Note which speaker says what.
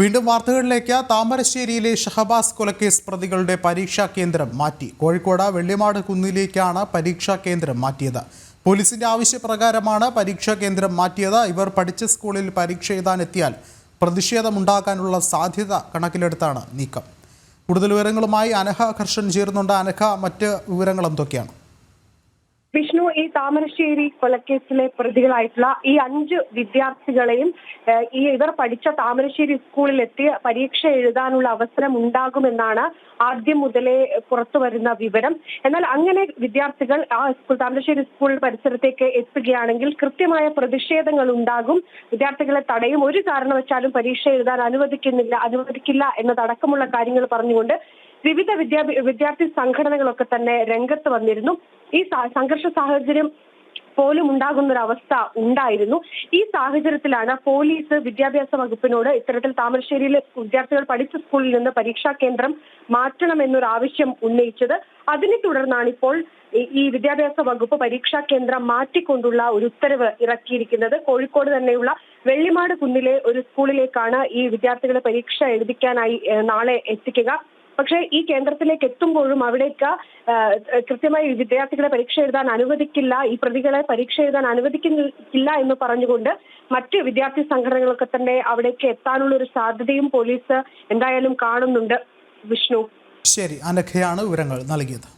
Speaker 1: വീണ്ടും വാർത്തകളിലേക്ക് താമരശ്ശേരിയിലെ ഷഹബാസ് കൊലക്കേസ് പ്രതികളുടെ പരീക്ഷാ കേന്ദ്രം മാറ്റി. കോഴിക്കോട് വെള്ളിമാട് കുന്നിലേക്കാണ് പരീക്ഷാ കേന്ദ്രം മാറ്റിയത്. പോലീസിന്റെ ആവശ്യപ്രകാരമാണ് പരീക്ഷാ കേന്ദ്രം മാറ്റിയത്. ഇവർ പഠിച്ച സ്കൂളിൽ പരീക്ഷ എഴുതാനെത്തിയാൽ പ്രതിഷേധമുണ്ടാകാനുള്ള സാധ്യത കണക്കിലെടുത്താണ് നീക്കം. കൂടുതൽ വിവരങ്ങളുമായി അനഹ കർഷൻ ചേരുന്നുണ്ട്. അനഹ മറ്റ് വിവരങ്ങൾ എന്തൊക്കെയാണ്?
Speaker 2: വിഷ്ണു ഈ താമരശ്ശേരി കൊലക്കേസിലെ പ്രതികളായിട്ടുള്ള ഈ അഞ്ച് വിദ്യാർത്ഥികളെയും ഈ ഇവർ പഠിച്ച താമരശ്ശേരി സ്കൂളിൽ എത്തി പരീക്ഷ എഴുതാനുള്ള അവസരം ഉണ്ടാകുമെന്നാണ് ആദ്യം മുതലേ പുറത്തു വരുന്ന വിവരം. എന്നാൽ അങ്ങനെ വിദ്യാർത്ഥികൾ ആ സ്കൂൾ താമരശ്ശേരി സ്കൂൾ പരിസരത്തേക്ക് എത്തുകയാണെങ്കിൽ കൃത്യമായ പ്രതിഷേധങ്ങൾ ഉണ്ടാകും വിദ്യാർത്ഥികളെ തടയും. ഒരു കാരണവശാലും പരീക്ഷ എഴുതാൻ അനുവദിക്കുന്നില്ല അനുവദിക്കില്ല എന്നതടക്കമുള്ള കാര്യങ്ങൾ പറഞ്ഞുകൊണ്ട് വിവിധ വിദ്യാ വിദ്യാർത്ഥി സംഘടനകളൊക്കെ തന്നെ രംഗത്ത് വന്നിരുന്നു. ഈ സംഘർഷ സാഹചര്യം പോലും ഉണ്ടാകുന്ന ഒരു അവസ്ഥ ഉണ്ടായിരുന്നു. ഈ സാഹചര്യത്തിലാണ് പോലീസ് വിദ്യാഭ്യാസ വകുപ്പിനോട് ഇത്തരത്തിൽ താമരശ്ശേരിയിലെ വിദ്യാർത്ഥികൾ പഠിച്ച സ്കൂളിൽ നിന്ന് പരീക്ഷാ കേന്ദ്രം മാറ്റണം എന്നൊരു ആവശ്യം ഉന്നയിച്ചത്. അതിനെ തുടർന്നാണ് ഇപ്പോൾ ഈ വിദ്യാഭ്യാസ വകുപ്പ് പരീക്ഷാ കേന്ദ്രം മാറ്റിക്കൊണ്ടുള്ള ഒരു ഉത്തരവ് ഇറക്കിയിരിക്കുന്നത്. കോഴിക്കോട് തന്നെയുള്ള വെള്ളിമാട് കുന്നിലെ ഒരു സ്കൂളിലേക്കാണ് ഈ വിദ്യാർത്ഥികളെ പരീക്ഷ എഴുതിക്കാനായി നാളെ എത്തിക്കുക. പക്ഷേ ഈ കേന്ദ്രത്തിലേക്ക് എത്തുമ്പോഴും അവിടേക്ക് കൃത്യമായി വിദ്യാർത്ഥികളെ പരീക്ഷ എഴുതാൻ അനുവദിക്കില്ല ഈ പ്രതികളെ പരീക്ഷ എഴുതാൻ അനുവദിക്കില്ല എന്ന് പറഞ്ഞുകൊണ്ട് മറ്റ് വിദ്യാർത്ഥി സംഘടനകളൊക്കെ തന്നെ അവിടേക്ക് എത്താനുള്ള ഒരു സാധ്യതയും പോലീസ് എന്തായാലും കാണുന്നുണ്ട്. വിഷ്ണു.
Speaker 1: ശരി അനഖയാണ് വിവരങ്ങൾ നൽകിയത്.